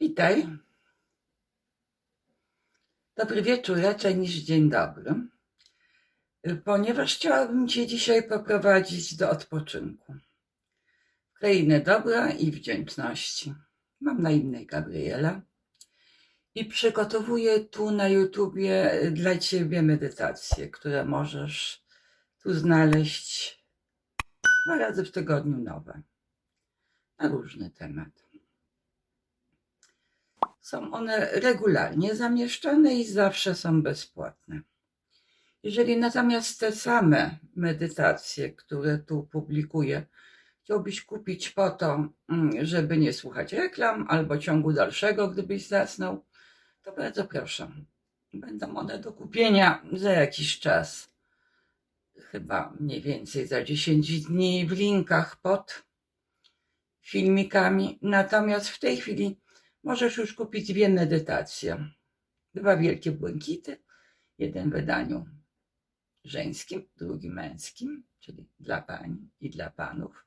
Witaj. Dobry wieczór raczej niż dzień dobry, ponieważ chciałabym Cię dzisiaj poprowadzić do odpoczynku. W krainę dobra i wdzięczności. Mam na imię Gabriela i przygotowuję tu na YouTubie dla Ciebie medytacje, które możesz tu znaleźć dwa razy w tygodniu nowe na różny temat. Są one regularnie zamieszczane i zawsze są bezpłatne. Jeżeli natomiast te same medytacje, które tu publikuję, chciałbyś kupić po to, mm, żeby nie słuchać reklam albo ciągu dalszego, gdybyś zasnął, to bardzo proszę. Będą one do kupienia za jakiś czas. Chyba mniej więcej za 10 dni w linkach pod filmikami. Natomiast w tej chwili możesz już kupić dwie medytacje. Dwa wielkie błękity. Jeden w wydaniu żeńskim, drugi męskim, czyli dla pań i dla panów.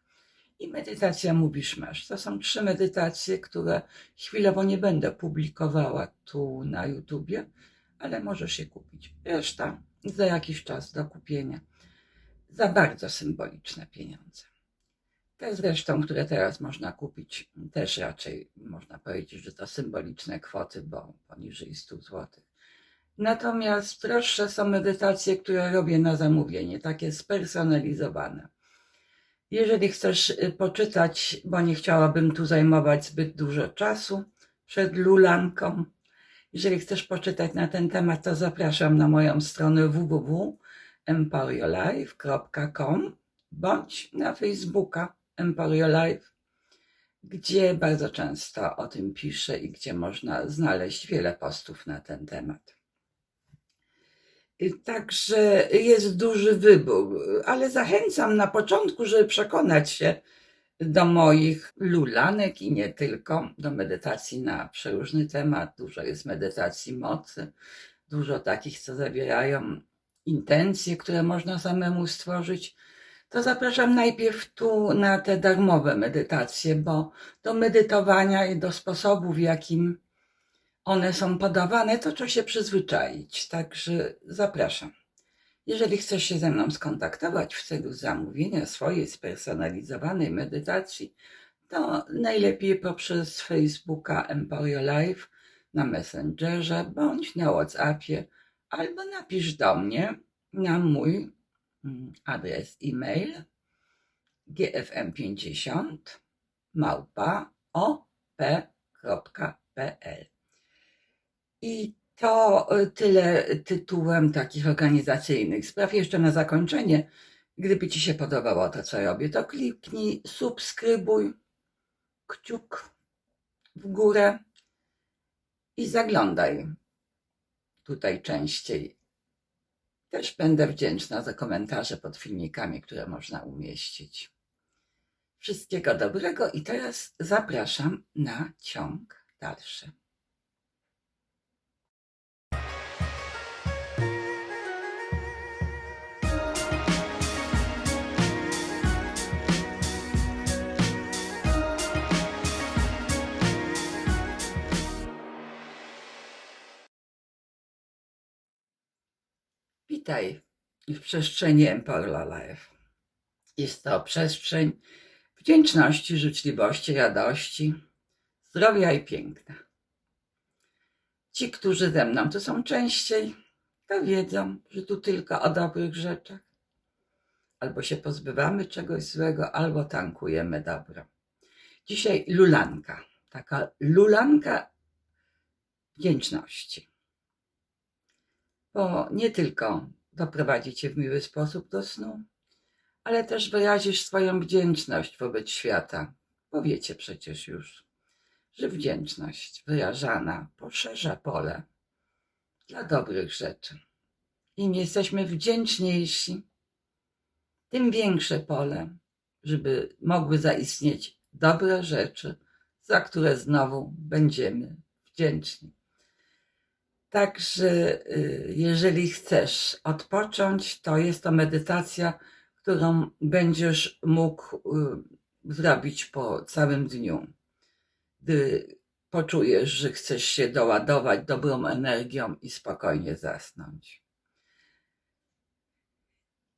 I medytacja Mówisz Masz. To są trzy medytacje, które chwilowo nie będę publikowała tu na YouTubie, ale możesz je kupić. Reszta za jakiś czas do kupienia. Za bardzo symboliczne pieniądze. Te zresztą, które teraz można kupić, też raczej można powiedzieć, że to symboliczne kwoty, bo poniżej 100 zł. Natomiast droższe są medytacje, które robię na zamówienie, takie spersonalizowane. Jeżeli chcesz y, poczytać, bo nie chciałabym tu zajmować zbyt dużo czasu przed lulanką, jeżeli chcesz poczytać na ten temat, to zapraszam na moją stronę www.emporiolife.com bądź na Facebooka Emporio Life, gdzie bardzo często o tym piszę i gdzie można znaleźć wiele postów na ten temat. Także jest duży wybór, ale zachęcam na początku, żeby przekonać się do moich lulanek i nie tylko, do medytacji na przeróżny temat. Dużo jest medytacji mocy, dużo takich, co zawierają intencje, które można samemu stworzyć to zapraszam najpierw tu na te darmowe medytacje, bo do medytowania i do sposobu, w jakim one są podawane, to trzeba się przyzwyczaić. Także zapraszam. Jeżeli chcesz się ze mną skontaktować w celu zamówienia swojej spersonalizowanej medytacji, to najlepiej poprzez Facebooka Emporio Live na Messengerze bądź na WhatsAppie, albo napisz do mnie na mój adres e-mail gfm50 małpa op.pl. I to y, tyle tytułem takich organizacyjnych spraw. Jeszcze na zakończenie, gdyby Ci się podobało to, co robię, to kliknij subskrybuj, kciuk w górę i zaglądaj tutaj częściej też będę wdzięczna za komentarze pod filmikami, które można umieścić. Wszystkiego dobrego i teraz zapraszam na ciąg dalszy. Witaj w przestrzeni Emporia Life. Jest to przestrzeń wdzięczności, życzliwości, radości, zdrowia i piękna. Ci, którzy ze mną tu są częściej, to wiedzą, że tu tylko o dobrych rzeczach. Albo się pozbywamy czegoś złego, albo tankujemy dobro. Dzisiaj lulanka, taka lulanka wdzięczności bo nie tylko doprowadzi cię w miły sposób do snu, ale też wyrazisz swoją wdzięczność wobec świata. Bo wiecie przecież już, że wdzięczność wyrażana poszerza pole dla dobrych rzeczy. Im jesteśmy wdzięczniejsi, tym większe pole, żeby mogły zaistnieć dobre rzeczy, za które znowu będziemy wdzięczni. Także y, jeżeli chcesz odpocząć, to jest to medytacja, którą będziesz mógł y, zrobić po całym dniu. Gdy poczujesz, że chcesz się doładować dobrą energią i spokojnie zasnąć.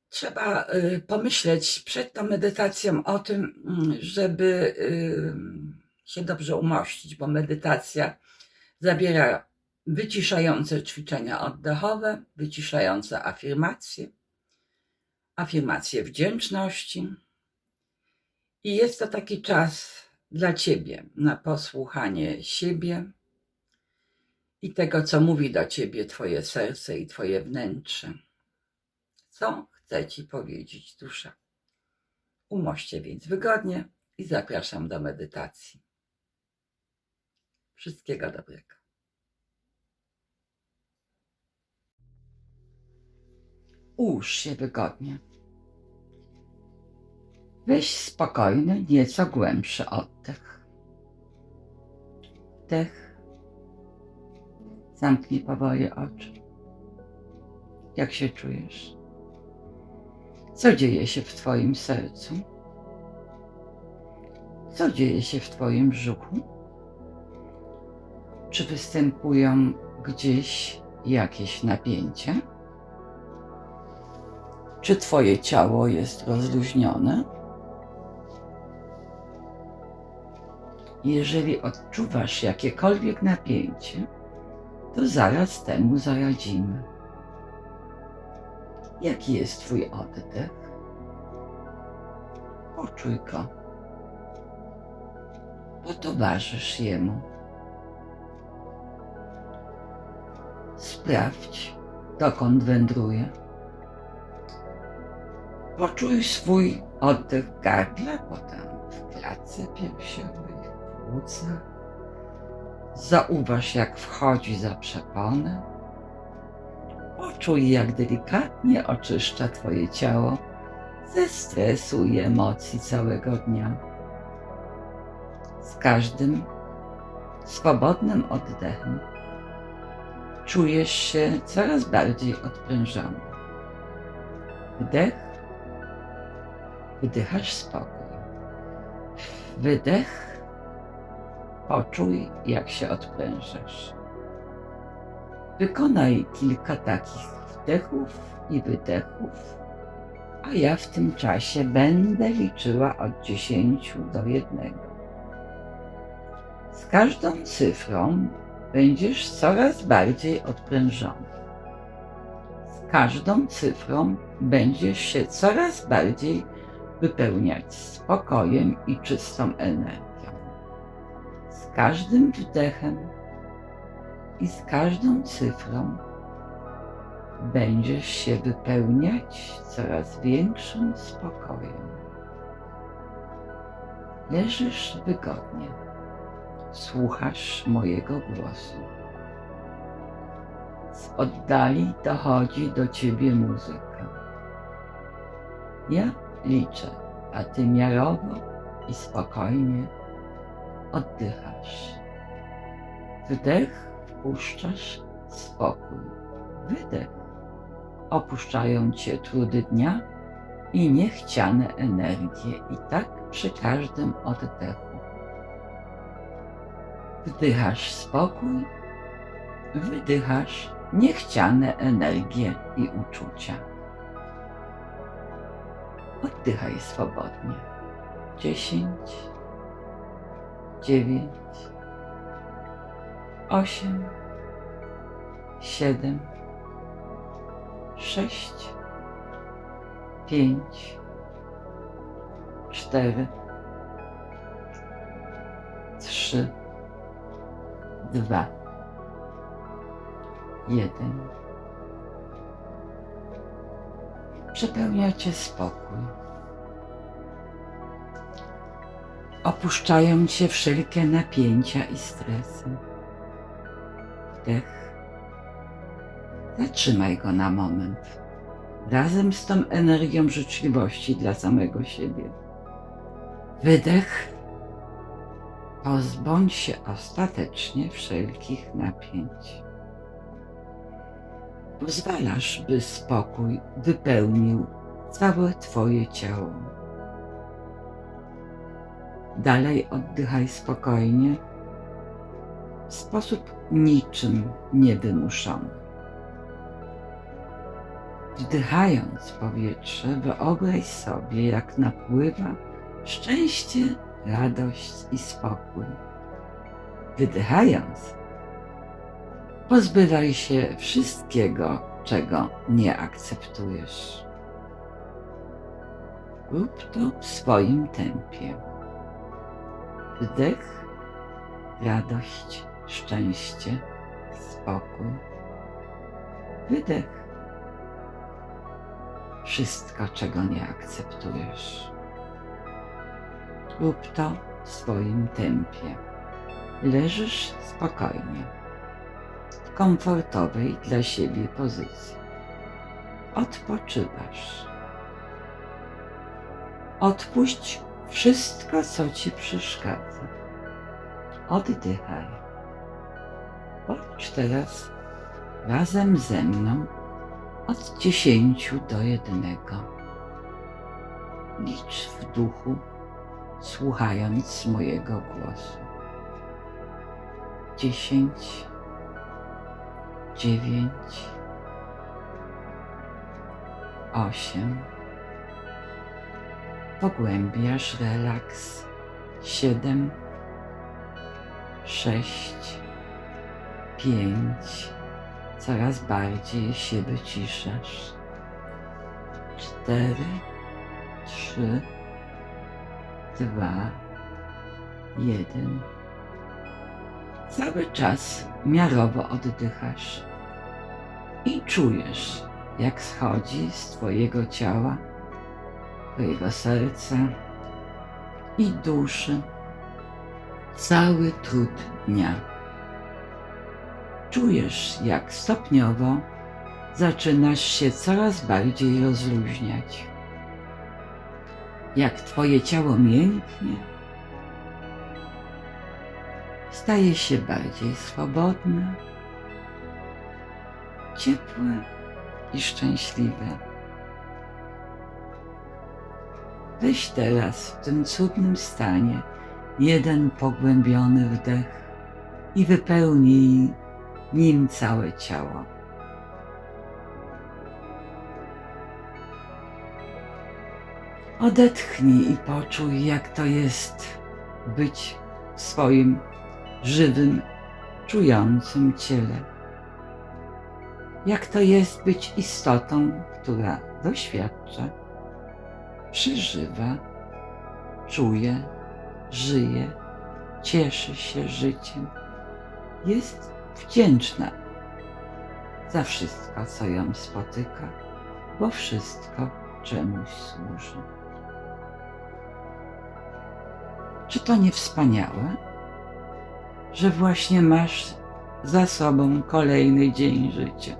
Trzeba y, pomyśleć przed tą medytacją o tym, żeby się dobrze umościć, bo medytacja zawiera wyciszające ćwiczenia oddechowe, wyciszające afirmacje, afirmacje wdzięczności. I jest to taki czas dla Ciebie na posłuchanie siebie i tego, co mówi do Ciebie Twoje serce i Twoje wnętrze. Co chce Ci powiedzieć dusza? Umoście więc wygodnie i zapraszam do medytacji. Wszystkiego dobrego. Ułóż się wygodnie. Weź spokojny, nieco głębszy oddech. Wdech. Zamknij powoli oczy. Jak się czujesz? Co dzieje się w Twoim sercu? Co dzieje się w Twoim brzuchu? Czy występują gdzieś jakieś napięcia? Czy Twoje ciało jest rozluźnione? Jeżeli odczuwasz jakiekolwiek napięcie, to zaraz temu zaradzimy. Jaki jest Twój oddech? Poczuj go. Potowarzysz jemu. Sprawdź, dokąd wędruje. Poczuj swój oddech w gardle, potem w klatce piersiowej, w płucach. Zauważ, jak wchodzi za przeponę. Poczuj, jak delikatnie oczyszcza Twoje ciało ze stresu i emocji całego dnia. Z każdym swobodnym oddechem czujesz się coraz bardziej odprężony. Wdech, wdychasz spokój. Wydech, poczuj, jak się odprężasz. Wykonaj kilka takich wdechów i wydechów, a ja w tym czasie będę liczyła od 10 do 1. Z każdą cyfrą będziesz coraz bardziej odprężony. Z każdą cyfrą będziesz się coraz bardziej wypełniać spokojem i czystą energią. Z każdym wdechem i z każdą cyfrą będziesz się wypełniać coraz większym spokojem. Leżysz wygodnie, słuchasz mojego głosu. Z oddali dochodzi do ciebie muzyka. Ja liczę, a ty miarowo i spokojnie oddychasz. Wdech wpuszczasz spokój. Wydech opuszczają cię trudy dnia i niechciane energie, i tak przy każdym oddechu. Wdychasz spokój, wydychasz niechciane energie i uczucia. Oddychaj swobodnie. Dziesięć, dziewięć, osiem, siedem, sześć, pięć, cztery, trzy, dwa, jeden. Przepełnia cię spokój. Opuszczają cię wszelkie napięcia i stresy. Wdech. Zatrzymaj go na moment. Razem z tą energią życzliwości dla samego siebie. Wydech. Pozbądź się ostatecznie wszelkich napięć. Pozwalasz, by spokój wypełnił całe Twoje ciało. Dalej oddychaj spokojnie w sposób niczym niewymuszony. Wdychając powietrze, wyobraź sobie, jak napływa szczęście, radość i spokój. Wydychając, pozbywaj się wszystkiego, czego nie akceptujesz. Rób to w swoim tempie. Wdech, radość, szczęście, spokój. Wydech, wszystko, czego nie akceptujesz. Rób to w swoim tempie. Leżysz spokojnie, komfortowej dla siebie pozycji. Odpoczywasz. Odpuść wszystko, co ci przeszkadza. Oddychaj. Policz teraz razem ze mną od dziesięciu do jednego. Licz w duchu, słuchając mojego głosu. Dziesięć, dziewięć, osiem. Pogłębiasz relaks. Siedem, sześć, pięć. Coraz bardziej się wyciszasz. Cztery, trzy, dwa, jeden. Cały czas miarowo oddychasz i czujesz, jak schodzi z Twojego ciała, Twojego serca i duszy cały trud dnia. Czujesz, jak stopniowo zaczynasz się coraz bardziej rozluźniać. Jak Twoje ciało mięknie, staje się bardziej swobodne, ciepłe i szczęśliwe. Weź teraz w tym cudnym stanie jeden pogłębiony wdech i wypełnij nim całe ciało. Odetchnij i poczuj, jak to jest być w swoim żywym, czującym ciele. Jak to jest być istotą, która doświadcza, przeżywa, czuje, żyje, cieszy się życiem, jest wdzięczna za wszystko, co ją spotyka, bo wszystko czemuś służy. Czy to nie wspaniałe, że właśnie masz za sobą kolejny dzień życia?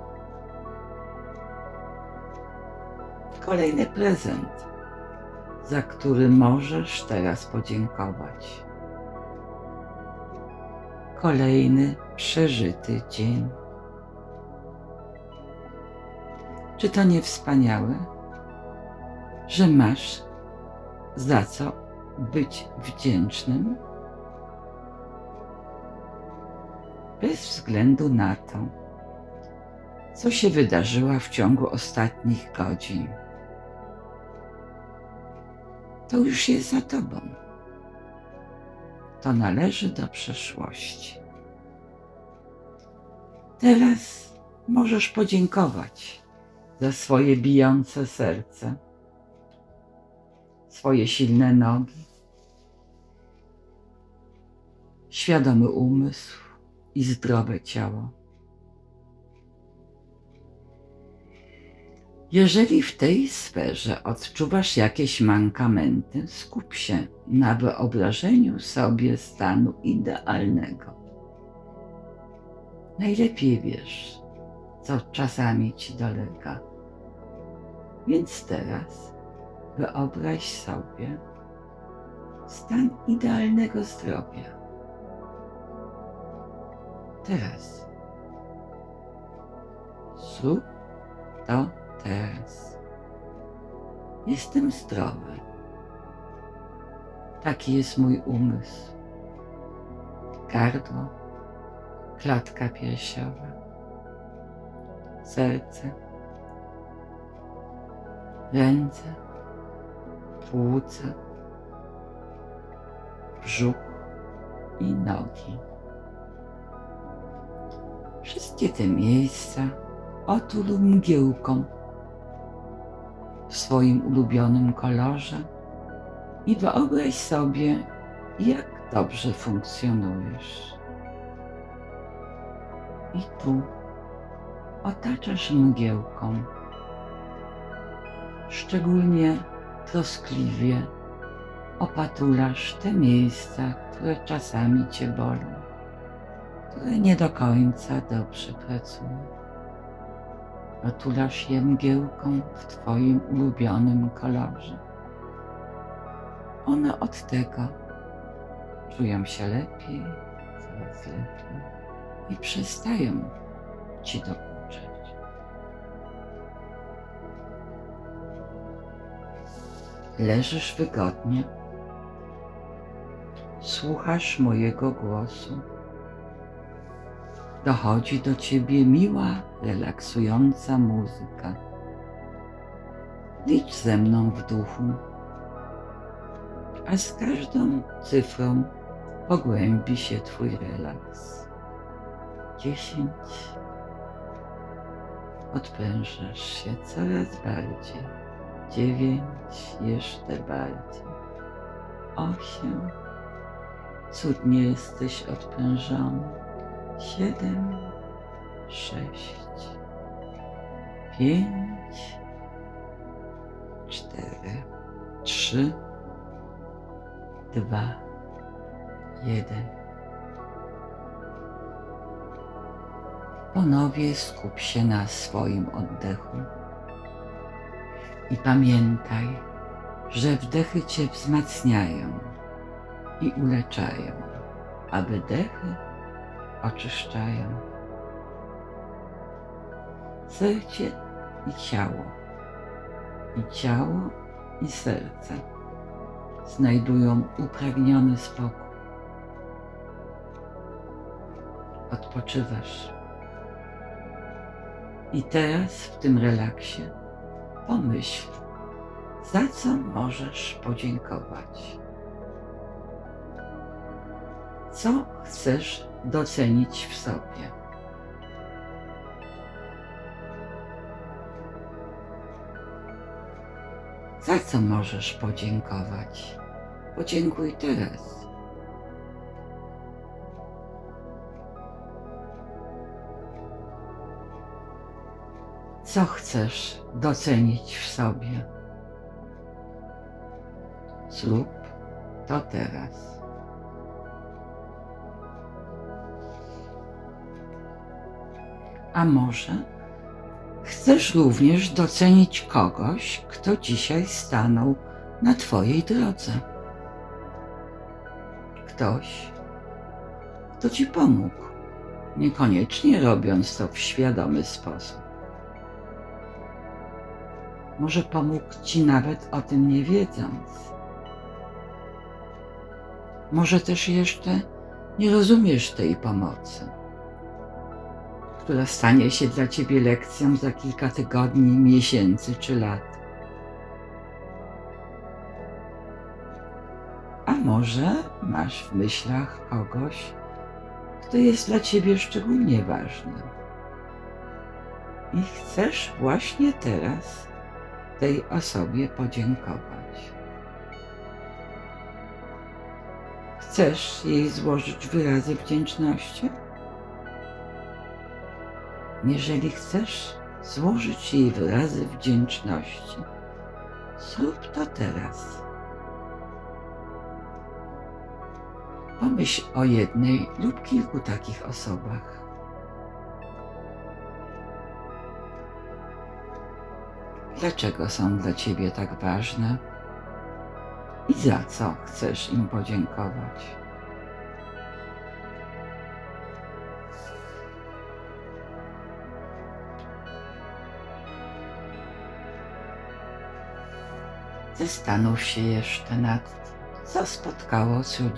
Kolejny prezent, za który możesz teraz podziękować. Kolejny przeżyty dzień. Czy to nie wspaniałe, że masz za co być wdzięcznym? Bez względu na to, co się wydarzyło w ciągu ostatnich godzin. To już jest za tobą. To należy do przeszłości. Teraz możesz podziękować za swoje bijące serce, swoje silne nogi, świadomy umysł i zdrowe ciało. Jeżeli w tej sferze odczuwasz jakieś mankamenty, skup się na wyobrażeniu sobie stanu idealnego. Najlepiej wiesz, co czasami ci dolega. Więc teraz wyobraź sobie stan idealnego zdrowia. Teraz zrób to teraz. Jestem zdrowy. Taki jest mój umysł. Gardło, klatka piersiowa, serce, ręce, płuca, brzuch i nogi. Wszystkie te miejsca otul mgiełką w swoim ulubionym kolorze i wyobraź sobie, jak dobrze funkcjonujesz. I tu otaczasz mgiełką, szczególnie troskliwie opatulasz te miejsca, które czasami cię bolą, nie do końca dobrze pracują. Otulasz je mgiełką w Twoim ulubionym kolorze. One od tego czują się lepiej, coraz lepiej i przestają Ci dokuczać. Leżysz wygodnie, słuchasz mojego głosu. Dochodzi do ciebie miła, relaksująca muzyka. Licz ze mną w duchu, a z każdą cyfrą pogłębi się twój relaks. Dziesięć. Odprężasz się coraz bardziej. Dziewięć, jeszcze bardziej. Osiem. Cudnie jesteś odprężony. Siedem, sześć, pięć, cztery, trzy, dwa, jeden. Ponownie skup się na swoim oddechu i pamiętaj, że wdechy cię wzmacniają i uleczają, a wydechy oczyszczają serce i ciało, i ciało i serce znajdują upragniony spokój. Odpoczywasz. I teraz w tym relaksie pomyśl, za co możesz podziękować. Co chcesz docenić w sobie? Za co możesz podziękować? Podziękuj teraz. Co chcesz docenić w sobie? Zrób to teraz. A może chcesz również docenić kogoś, kto dzisiaj stanął na Twojej drodze? Ktoś, kto Ci pomógł, niekoniecznie robiąc to w świadomy sposób. Może pomógł Ci nawet o tym nie wiedząc. Może też jeszcze nie rozumiesz tej pomocy, która stanie się dla Ciebie lekcją za kilka tygodni, miesięcy czy lat. A może masz w myślach kogoś, kto jest dla Ciebie szczególnie ważny. I chcesz właśnie teraz tej osobie podziękować. Chcesz jej złożyć wyrazy wdzięczności? Jeżeli chcesz złożyć jej wyrazy wdzięczności, zrób to teraz. Pomyśl o jednej lub kilku takich osobach. Dlaczego są dla Ciebie tak ważne? I za co chcesz im podziękować? Zastanów się jeszcze nad co spotkało Cię,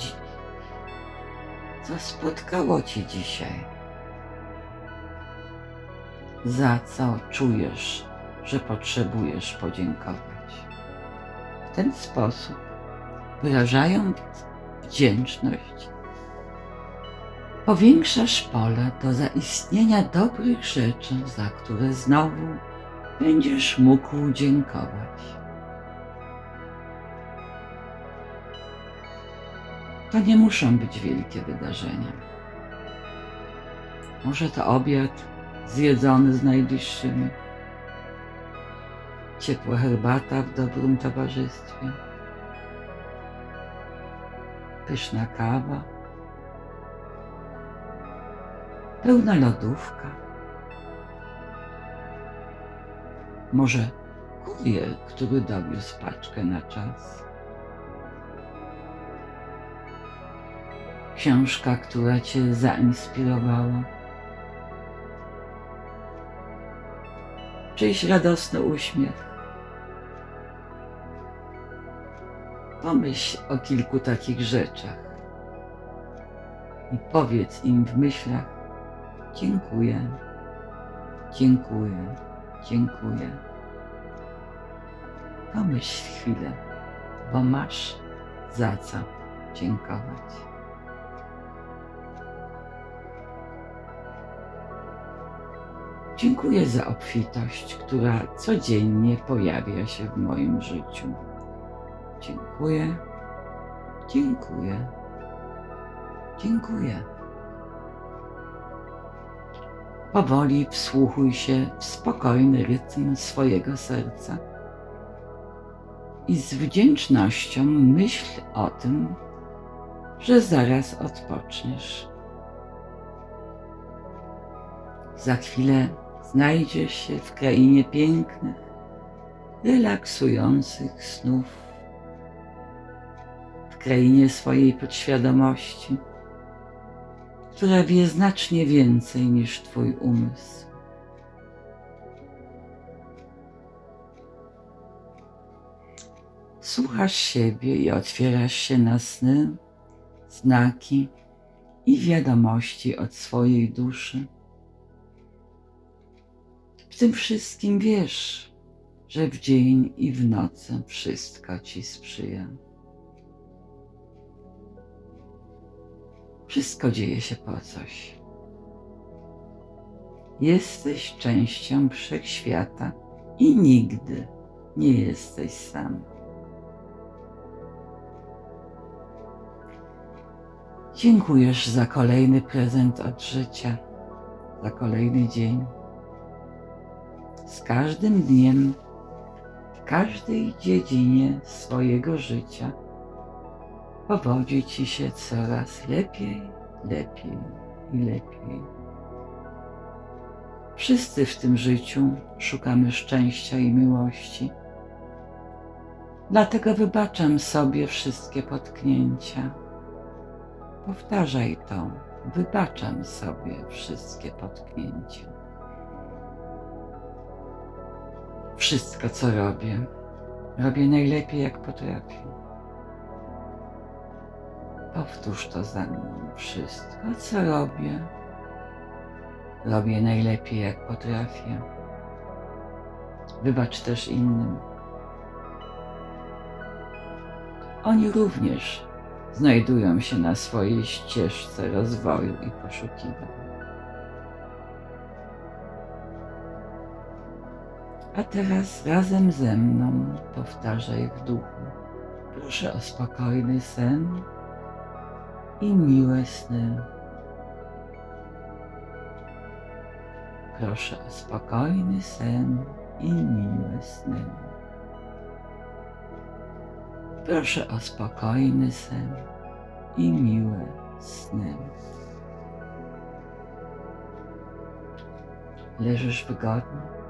co spotkało Cię dzisiaj. za co czujesz, że potrzebujesz podziękować. W ten sposób, wyrażając wdzięczność, powiększasz pole do zaistnienia dobrych rzeczy, za które znowu będziesz mógł dziękować. To nie muszą być wielkie wydarzenia. Może to obiad zjedzony z najbliższymi, ciepła herbata w dobrym towarzystwie, pyszna kawa, pełna lodówka. Może kurier, który dowiózł paczkę na czas. Książka, która cię zainspirowała. Czyjś radosny uśmiech. Pomyśl o kilku takich rzeczach i powiedz im w myślach: Dziękuję, dziękuję, dziękuję. Pomyśl chwilę, bo masz za co dziękować. Dziękuję za obfitość, która codziennie pojawia się w moim życiu. Dziękuję, dziękuję, dziękuję. Powoli wsłuchuj się w spokojny rytm swojego serca i z wdzięcznością myśl o tym, że zaraz odpoczniesz. Za chwilę znajdziesz się w krainie pięknych, relaksujących snów, w krainie swojej podświadomości, która wie znacznie więcej niż Twój umysł. Słuchasz siebie i otwierasz się na sny, znaki i wiadomości od swojej duszy. W tym wszystkim wiesz, że w dzień i w nocy wszystko ci sprzyja. Wszystko dzieje się po coś. Jesteś częścią wszechświata i nigdy nie jesteś sam. Dziękujesz za kolejny prezent od życia, za kolejny dzień. Z każdym dniem, w każdej dziedzinie swojego życia powodzi ci się coraz lepiej, lepiej i lepiej. Wszyscy w tym życiu szukamy szczęścia i miłości. Dlatego wybaczam sobie wszystkie potknięcia. Powtarzaj to. Wybaczam sobie wszystkie potknięcia. Wszystko, co robię, robię najlepiej, jak potrafię. Powtórz to za mną. Wszystko, co robię, robię najlepiej, jak potrafię. Wybacz też innym. Oni również znajdują się na swojej ścieżce rozwoju i poszukiwań. A teraz razem ze mną powtarzaj w duchu. Proszę o spokojny sen i miłe sny. Proszę o spokojny sen i miłe sny. Proszę o spokojny sen i miłe sny. Leżysz wygodnie?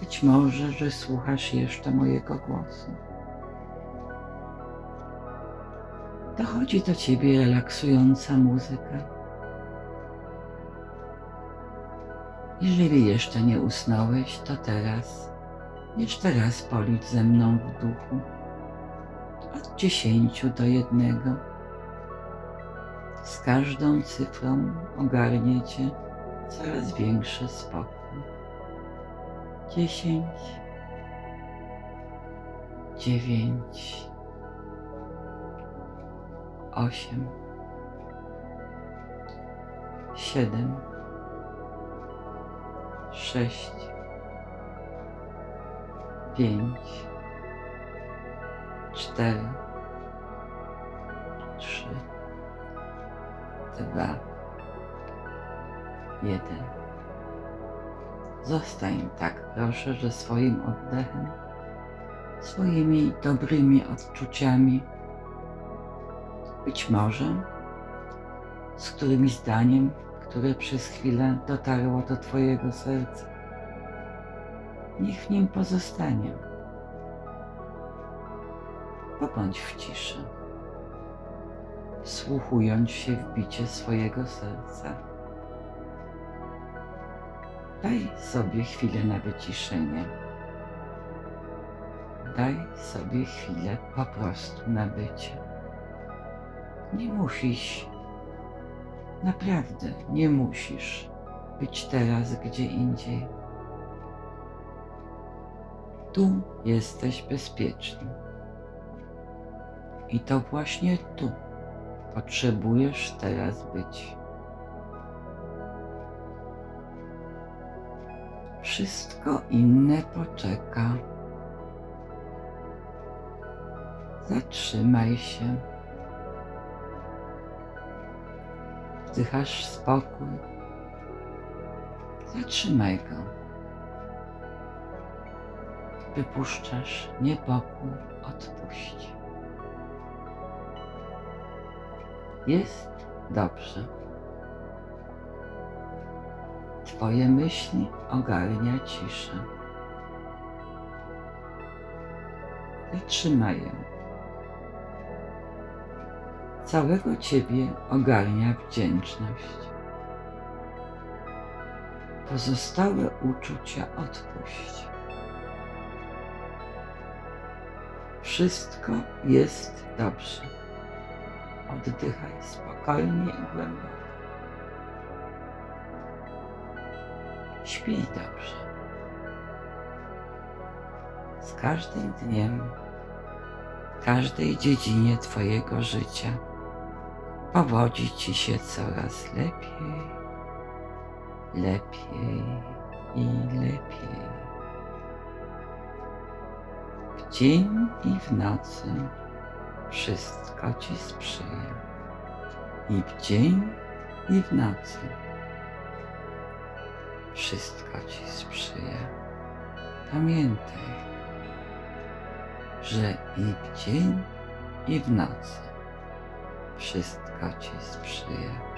Być może, że słuchasz jeszcze mojego głosu. Dochodzi do ciebie relaksująca muzyka. Jeżeli jeszcze nie usnąłeś, to teraz, jeszcze raz policz ze mną w duchu. Od dziesięciu do jednego. Z każdą cyfrą ogarnie cię coraz większy spokój. Dziesięć, dziewięć, osiem, siedem, sześć, pięć, cztery, trzy, dwa, jeden. Zostań tak, proszę, że swoim oddechem, swoimi dobrymi odczuciami, być może z którymś zdaniem, które przez chwilę dotarło do Twojego serca, niech w nim pozostanie. Pobądź w ciszy, wsłuchując się w bicie swojego serca. Daj sobie chwilę na wyciszenie. Daj sobie chwilę po prostu na bycie. Nie musisz, naprawdę nie musisz być teraz gdzie indziej. Tu jesteś bezpieczny. I to właśnie tu potrzebujesz teraz być. Wszystko inne poczeka. Zatrzymaj się. Wdychasz spokój. Zatrzymaj go. Wypuszczasz niepokój, odpuść. Jest dobrze. Twoje myśli ogarnia cisza. Zatrzymaj ją. Całego Ciebie ogarnia wdzięczność. Pozostałe uczucia odpuść. Wszystko jest dobrze. Oddychaj spokojnie i głęboko. Śpij dobrze. Z każdym dniem, w każdej dziedzinie Twojego życia powodzi Ci się coraz lepiej, lepiej i lepiej. W dzień i w nocy wszystko Ci sprzyja. I w dzień, i w nocy wszystko Ci sprzyja. Pamiętaj, że i w dzień, i w nocy wszystko Ci sprzyja.